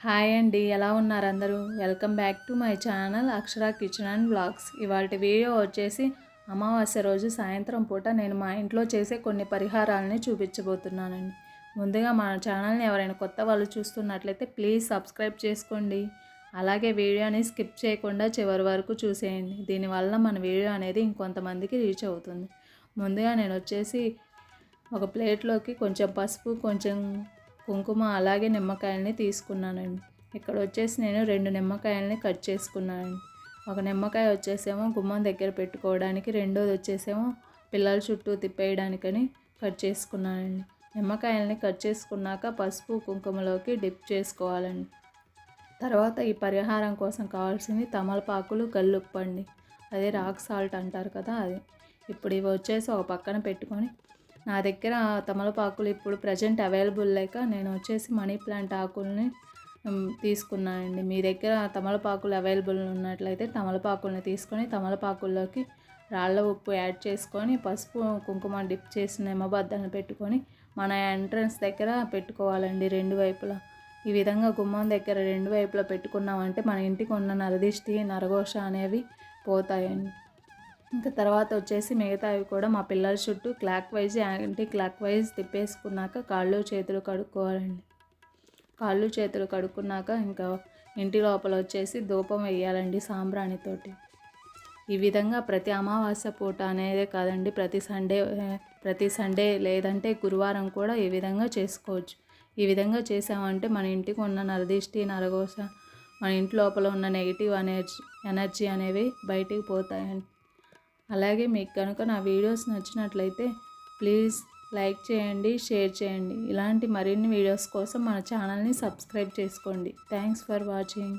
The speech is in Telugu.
హాయ్ అండి ఎలా ఉన్నారు అందరూ? Welcome back to my channel Akshara kitchen and blogs ఇవాళ వీడియో వచ్చేసి అమావాస్య రోజు సాయంత్రం పూట నేను మా ఇంట్లో చేసే కొన్ని పరిహారాలని చూపించబోతున్నానండి. ముందుగా మన ఛానల్ని ఎవరైనా కొత్త వాళ్ళు చూస్తున్నట్లయితే ప్లీజ్ సబ్స్క్రైబ్ చేసుకోండి. అలాగే వీడియోని స్కిప్ చేయకుండా చివరి వరకు చూసేయండి. దీనివల్ల మన వీడియో అనేది ఇంకొంతమందికి రీచ్ అవుతుంది. ముందుగా నేను వచ్చేసి ఒక ప్లేట్లోకి కొంచెం పసుపు కొంచెం కుంకుమ అలాగే నిమ్మకాయలని తీసుకున్నానండి. ఇక్కడ వచ్చేసి నేను రెండు నిమ్మకాయలని కట్ చేసుకున్నానండి. ఒక నిమ్మకాయ వచ్చేసేమో గుమ్మం దగ్గర పెట్టుకోవడానికి రెండోది వచ్చేసేమో పిల్లల చుట్టూ తిప్పేయడానికని కట్ చేసుకున్నానండి. నిమ్మకాయలని కట్ చేసుకున్నాక పసుపు కుంకుమలోకి డిప్ చేసుకోవాలండి. తర్వాత ఈ పరిహారం కోసం కావాల్సింది తమలపాకులు గల్లుప్పండి. అదే రాక్ సాల్ట్ అంటారు కదా అది. ఇప్పుడు ఇవి వచ్చేసి ఒక పక్కన పెట్టుకొని నా దగ్గర తమలపాకులు ఇప్పుడు ప్రజెంట్ అవైలబుల్ లేక నేను వచ్చేసి మనీ ప్లాంట్ ఆకుల్ని తీసుకున్నానండి మీ దగ్గర తమలపాకులు అవైలబుల్ ఉన్నట్లయితే తమలపాకుల్ని తీసుకొని తమలపాకుల్లోకి రాళ్ళ ఉప్పు యాడ్ చేసుకొని పసుపు కుంకుమ డిప్ చేసిన నిమ్మబద్దలను పెట్టుకొని మన ఎంట్రన్స్ దగ్గర పెట్టుకోవాలండి రెండు వైపులా. ఈ విధంగా గుమ్మం దగ్గర రెండు వైపులా పెట్టుకున్నామంటే మన ఇంటికి ఉన్న నరదిష్టి నరఘోష అనేవి పోతాయండి. ఇంకా తర్వాత వచ్చేసి మిగతావి కూడా మా పిల్లల చుట్టూ clockwise anticlockwise తిప్పేసుకున్నాక కాళ్ళు చేతులు కడుక్కోవాలండి. కాళ్ళు చేతులు కడుక్కున్నాక ఇంకా ఇంటి లోపల వచ్చేసి ధూపం వేయాలండి సాంబ్రాణితోటి. ఈ విధంగా ప్రతి అమావాస్య పూట అనేదే కాదండి ప్రతి సండే ప్రతి సండే లేదంటే గురువారం కూడా ఈ విధంగా చేసుకోవచ్చు. ఈ విధంగా చేసామంటే మన ఇంటికి ఉన్న నరదిష్టి నరగోస మన ఇంటి లోపల ఉన్న నెగిటివ్ ఎనర్జీ ఎనర్జీ అనేవి బయటికి పోతాయండి. అలాగే మీకు కనుక నా వీడియోస్ నచ్చినట్లయితే ప్లీజ్ లైక్ చేయండి షేర్ చేయండి. ఇలాంటి మరిన్ని వీడియోస్ కోసం మన ఛానల్ని సబ్స్క్రైబ్ చేసుకోండి. Thanks for watching.